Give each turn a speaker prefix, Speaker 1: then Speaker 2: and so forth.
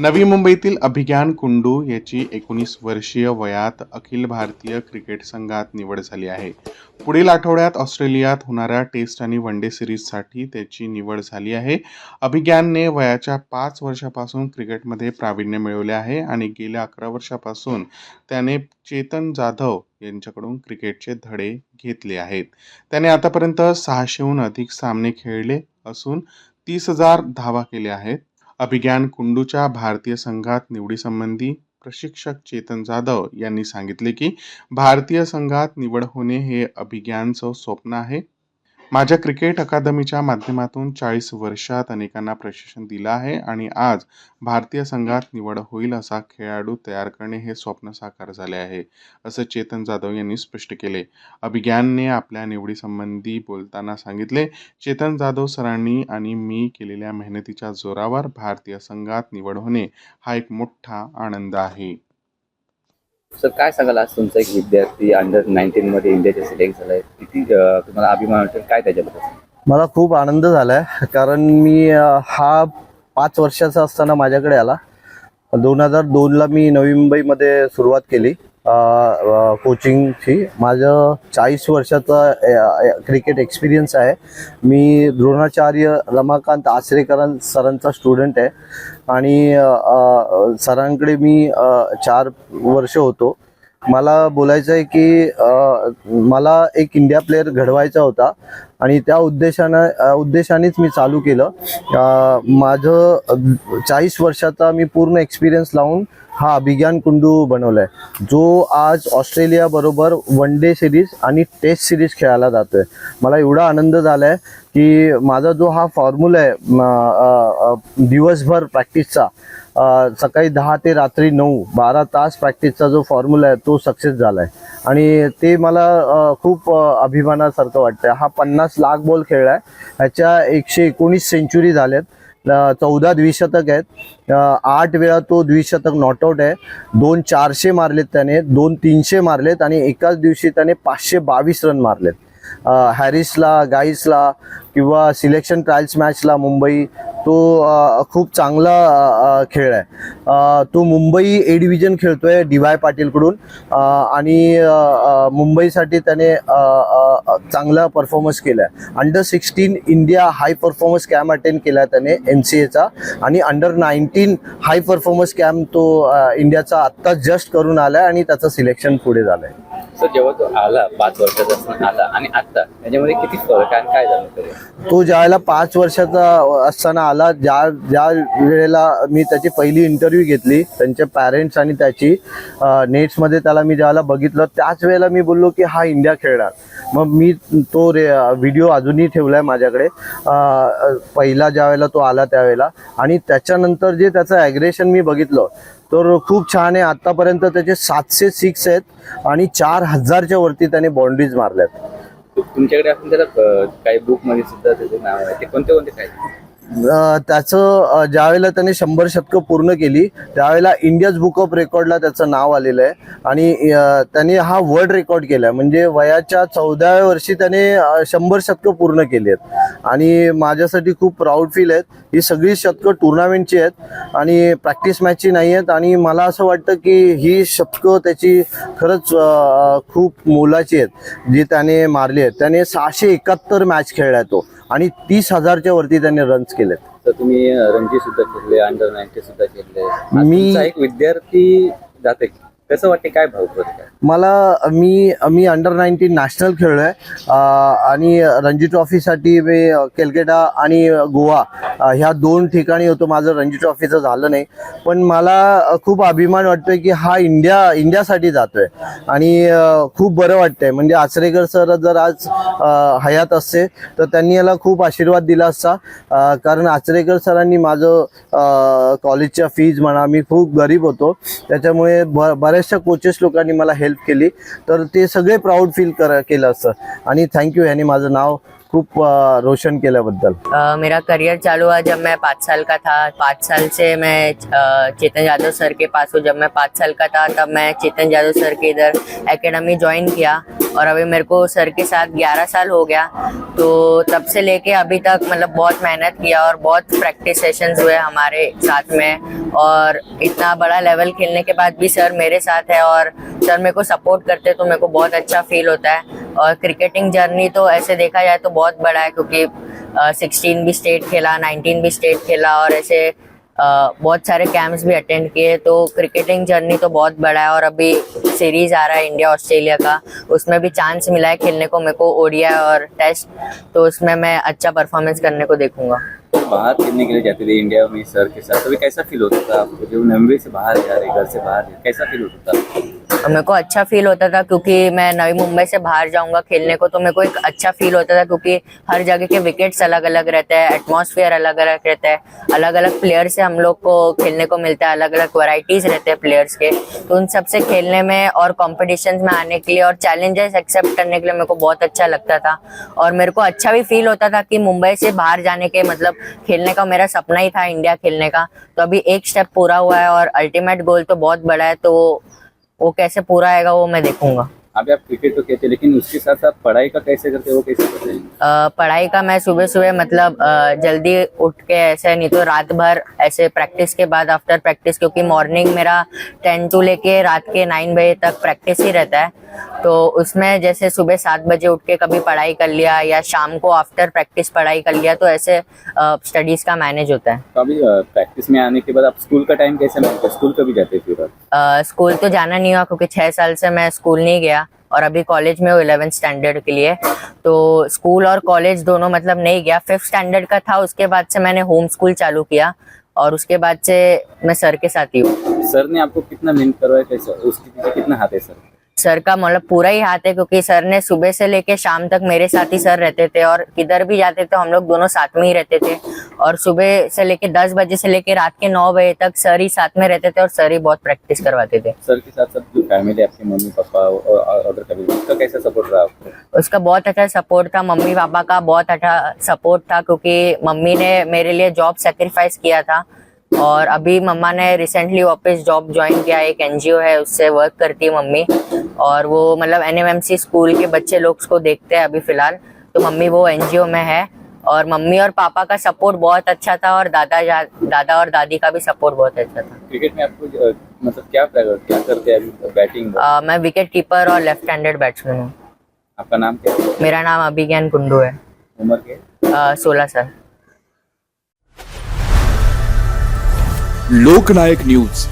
Speaker 1: नवी मुंबईतील अभिज्ञान कुंडू याची एकोणीस वर्षीय वयात अखिल भारतीय क्रिकेट संघात निवड झाली आहे. पुढील आठवड्यात ऑस्ट्रेलियात होणाऱ्या टेस्ट आणि वन डे सिरीजसाठी त्याची निवड झाली आहे. अभिज्ञानने वयाच्या पाच वर्षापासून क्रिकेटमध्ये प्रावीण्य मिळवले आहे आणि गेल्या अकरा वर्षापासून त्याने चेतन जाधव यांच्याकडून क्रिकेटचे धडे घेतले आहेत. त्याने आतापर्यंत सहाशेहून अधिक सामने खेळले असून तीस हजार धावा केल्या आहेत. अभिज्ञान कुंडूच्या भारतीय संघात निवडीसंबंधी प्रशिक्षक चेतन जाधव यांनी सांगितले की भारतीय संघात निवड होणे हे अभिज्ञानचं स्वप्न आहे. माझ्या क्रिकेट अकादमीच्या माध्यमातून चाळीस वर्षात अनेकांना प्रशिक्षण दिलं आहे आणि आज भारतीय संघात निवड होईल असा खेळाडू तयार करणे हे स्वप्न साकार झाले आहे असं चेतन जाधव यांनी स्पष्ट केले. अभिज्ञानने आपल्या निवडीसंबंधी बोलताना सांगितले चेतन जाधव सरांनी आणि मी केलेल्या मेहनतीच्या जोरावर भारतीय संघात निवड होणे हा एक मोठा आनंद आहे.
Speaker 2: सर काय सांगाल आज तुमचा एक विद्यार्थी अंडर नाईन्टीन मध्ये इंडियाचे सिलेक्ट झालाय. किती अं, तुम्हाला अभिमान वाटेल? काय त्याच्याबद्दल?
Speaker 3: मला खूप आनंद झालाय कारण मी अ, हा पाच वर्षाचा असताना माझ्याकडे आला. दोन हजार दोनला मी नवी मुंबईमध्ये सुरुवात केली. कोचिंगची माझं चाळीस वर्षाचा क्रिकेट एक्सपिरियन्स आहे. मी द्रोणाचार्य रमाकांत आचरेकर सरांचा स्टुडंट आहे. आणि सरांकडे मी चार वर्ष होतो. मला बोलायचं आहे की मला एक इंडिया प्लेअर घडवायचा होता आणि त्या उद्देशानं उद्देशानेच मी चालू केलं. माझं चाळीस वर्षाचा मी पूर्ण एक्सपिरियन्स लावून हा अभिज्ञान कुंडू बनवलाय. जो आज ऑस्ट्रेलिया बरोबर वन डे सिरीज आणि टेस्ट सिरीज खेळायला जातोय. मला एवढा आनंद झालाय की माझा जो हा फॉर्म्युला आहे दिवसभर प्रॅक्टिसचा सकाळी दहा ते रात्री नऊ बारा तास प्रॅक्टिसचा जो फॉर्म्युला आहे तो सक्सेस झाला आहे आणि ते मला खूप अभिमानासारखं वाटतं हा पन्नास लाख बॉल खेळलाय. ह्याच्या एकशे एकोणीस सेंचुरी झाल्यात चौदा द्विशतक आहेत. आठ वेळा तो द्विशतक नॉटआउट आहे. दोन चारशे मारलेत त्याने दोन तीनशे मारलेत आणि एकाच दिवशी त्याने पाचशे बावीस रन मारलेत. हॅरिसला गाईसला किंवा सिलेक्शन ट्रायल्स मॅचला मुंबई तो खूप चांगला खेळ आहे. तो मुंबई ए डिव्हिजन खेळतोय डी वाय पाटीलकडून. आणि मुंबईसाठी त्याने चांगला परफॉर्मन्स केला आहे under sixteen India high performance camp attend केला त्याने एन सी एचा आणि under nineteen high performance camp तो इंडियाचा आत्ता जस्ट करून आलाय आणि त्याचं सिलेक्शन पुढे झालंय.
Speaker 2: सर जेव्हा तो आला पाच वर्षाचा असताना आला आणि किती फरक आहे आणि काय झालं
Speaker 3: तो ज्यावेळेला पाच वर्षाचा असताना आला ज्या ज्या वेळेला मी त्याची पहिली इंटरव्ह्यू घेतली त्यांचे पॅरेंट्स आणि त्याची नेट्समध्ये त्याला मी ज्यावेळेला बघितलं त्याच वेळेला मी बोललो की हा इंडिया खेळणार. मग मी तो रे व्हिडिओ अजूनही ठेवला आहे माझ्याकडे पहिला ज्या वेळेला तो आला त्यावेळेला. आणि त्याच्यानंतर जे त्याचं ॲग्रेशन मी बघितलं तर खूप छान आहे. आत्तापर्यंत त्याचे सातशे सिक्स आहेत आणि चार हजारच्या वरती त्याने बाउंड्रीज मारल्यात.
Speaker 2: तुमच्याकडे आपण त्याला काही बुकमध्ये सुद्धा त्याचे नाव आहे. ते कोणते कोणते काय?
Speaker 3: त्याचं ज्यावेळेला त्याने शंभर शतकं पूर्ण केली त्यावेळेला इंडियाज बुक ऑफ रेकॉर्डला त्याचं नाव आलेलं आहे. आणि त्याने हा वर्ल्ड रेकॉर्ड केला म्हणजे वयाच्या चौदाव्या वर्षी त्याने शंभर शतकं पूर्ण केली आहेत. आणि माझ्यासाठी खूप प्राऊड फील आहेत. ही सगळी शतकं टुर्नामेंटची आहेत. आणि प्रॅक्टिस मॅचची नाही आहेत. आणि मला असं वाटतं की ही शतकं त्याची खरंच खूप मोलाची आहेत जी त्याने मारली आहेत. त्याने सहाशे एकाहत्तर मॅच खेळलाय तो. आणि तीस हजारच्या वरती त्याने रन्स केलेत.
Speaker 2: तर तुम्ही रणजी सुद्धा खेळले अंडर नाईन्टी सुद्धा खेळले.
Speaker 3: मी-
Speaker 2: एक विद्यार्थी जाते. कसं वाटते काय भाव
Speaker 3: मला मी मी अंडर नाईन्टीन नॅशनल खेळलो आहे आणि रणजी ट्रॉफीसाठी मी केलकेटा आणि गोवा ह्या दोन ठिकाणी होतो. माझं रणजी ट्रॉफीचं झालं नाही. पण मला खूप अभिमान वाटतोय की हा इंडिया इंडियासाठी जातोय. आणि खूप बरं वाटतंय. म्हणजे आचरेकर सर जर आज हयात असते तर त्यांनी याला खूप आशीर्वाद दिला असता. कारण आचरेकर सरांनी माझं कॉलेजच्या फीज म्हणा मी खूप गरीब होतो. त्याच्यामुळे ब बऱ्याचशा कोचेस लोकांनी मला हेल्प केली. तर ते सगळे प्राऊड फील कर केलं असतं. आणि थँक्यू ह्याने माझं नाव खूप रोशन केल्याबद्दल?
Speaker 4: मेरा करियर चालू हुआ जब मैं पाँच साल का था। पाँच साल से मैं चेतन यादव सर के पास हूँ। जब मैं पाँच साल का था, तब मैं चेतन यादव सर के इधर एकेडमी ज्वाइन किया। और अभी मेरे को सर के साथ 11 साल हो गया। तो तब से लेके अभी तक मतलब बहुत मेहनत किया और बहुत प्रैक्टिस सेशंस हुए हमारे साथ में। और इतना बड़ा लेवल खेलने के बाद भी सर मेरे साथ है और सर मेरे को सपोर्ट करते तो मेरे को बहुत अच्छा फील होता है। और क्रिकेटिंग जर्नी तो ऐसे देखा जाए तो बहुत बड़ा है क्योंकि सिक्सटीन भी स्टेट खेला नाइनटीन भी स्टेट खेला और ऐसे अ, बहुत सारे कैंप्स भी अटेंड किए। तो क्रिकेटिंग जर्नी तो बहुत बड़ा है और अभी सीरीज़ आ रहा है इंडिया ऑस्ट्रेलिया का। उसमें भी चांस मिला है खेलने को मेरे को ओडिया और टेस्ट तो उसमें मैं अच्छा परफॉर्मेंस करने को देखूँगा।
Speaker 2: बाहर खेलने के लिए जाते थे इंडिया में सर के साथ। तो कैसा फील होता था आपको? मुंबई से बाहर जा रहे घर से बाहर कैसा फील होता था?
Speaker 4: और मेरे को अच्छा फील होता था क्योंकि मैं नवी मुंबई से बाहर जाऊँगा खेलने को तो मेरे को एक अच्छा फील होता था क्योंकि हर जगह के विकेट्स अलग अलग रहते हैं एटमॉस्फेयर अलग अलग रहता है। अलग अलग प्लेयर से हम लोग को खेलने को मिलता है अलग अलग वैरायटीज रहते हैं प्लेयर्स के। तो उन सबसे खेलने में और कॉम्पिटिशन में आने के लिए और चैलेंजेस एक्सेप्ट करने के लिए मेरे को बहुत अच्छा लगता था। और मेरे को अच्छा भी फील होता था कि मुंबई से बाहर जाने के मतलब खेलने का मेरा सपना ही था इंडिया खेलने का। तो अभी एक स्टेप पूरा हुआ है और अल्टीमेट गोल तो बहुत बड़ा है तो वो कैसे पूरा आएगा वो मैं देखूंगा।
Speaker 2: अभी आप क्रिकेट तो कहते हैं लेकिन उसके साथ साथ पढ़ाई का कैसे करते हो कैसे करते हैं?
Speaker 4: पढ़ाई का मैं सुबह सुबह मतलब जल्दी उठ के ऐसे नहीं तो रात भर ऐसे प्रैक्टिस के बाद आफ्टर प्रैक्टिस क्योंकि मॉर्निंग मेरा टेन टू लेके रात के नाइन बजे तक प्रैक्टिस ही रहता है। तो उसमें जैसे सुबह सात बजे उठ के कभी पढ़ाई कर लिया या शाम को आफ्टर प्रैक्टिस पढ़ाई कर लिया तो ऐसे स्टडीज़ का मैनेज होता है।
Speaker 2: तो अभी प्रैक्टिस में आने के बाद आप स्कूल का टाइम कैसे स्कूल कभी जाते
Speaker 4: अ, स्कूल तो जाना नहीं हुआ क्योंकि छह साल से मैं स्कूल नहीं गया। और अभी कॉलेज में हूँ इलेवेंथ स्टैंडर्ड के लिए। तो स्कूल और कॉलेज दोनों मतलब नहीं गया। फिफ्थ स्टैंडर्ड का था, उसके बाद से मैंने होम स्कूल चालू किया और उसके बाद से मैं सर के साथ ही हूँ।
Speaker 2: सर ने आपको कितना मेहनत करवाया? उसके कितना हाथ है सर
Speaker 4: सर का मतलब पूरा ही हाथ है क्योंकि सर ने सुबह से लेके शाम तक मेरे साथ ही सर रहते थे और किधर भी जाते थे हम लोग दोनों साथ में ही रहते थे। और सुबह से लेके दस बजे से लेके रात के नौ बजे तक सर ही साथ में रहते थे और सर ही बहुत प्रैक्टिस करवाते थे।
Speaker 2: सर के साथ साथ जो फैमिली आपके मम्मी पापा और उसका कैसा सपोर्ट रहा आपको?
Speaker 4: उसका बहुत अच्छा सपोर्ट था मम्मी पापा का बहुत अच्छा सपोर्ट था क्योंकि मम्मी ने मेरे लिए जॉब सेक्रीफाइस किया था। और अभी मम्मा ने रिसेंटली वापस जॉब ज्वाइन किया एक एनजीओ है उससे वर्क करती है मम्मी। और वो मतलब एनएमएमसी स्कूल के बच्चे लोग उसको देखते हैं अभी फ़िलहाल। तो मम्मी वो एनजीओ में है। और मम्मी और पापा का सपोर्ट बहुत अच्छा था और दादा दादा और दादी का भी सपोर्ट बहुत अच्छा था।
Speaker 2: क्रिकेट में आपको मतलब क्या क्या करते हैं बैटिंग
Speaker 4: अ, मैं विकेट कीपर और लेफ़्ट हैंडेड बैट्समैन हूँ।
Speaker 2: आपका नाम क्या? है
Speaker 4: मेरा नाम अभिज्ञान कुंडू है।
Speaker 2: उम्र के
Speaker 4: सोलह साल।
Speaker 5: लोकनायक न्यूज.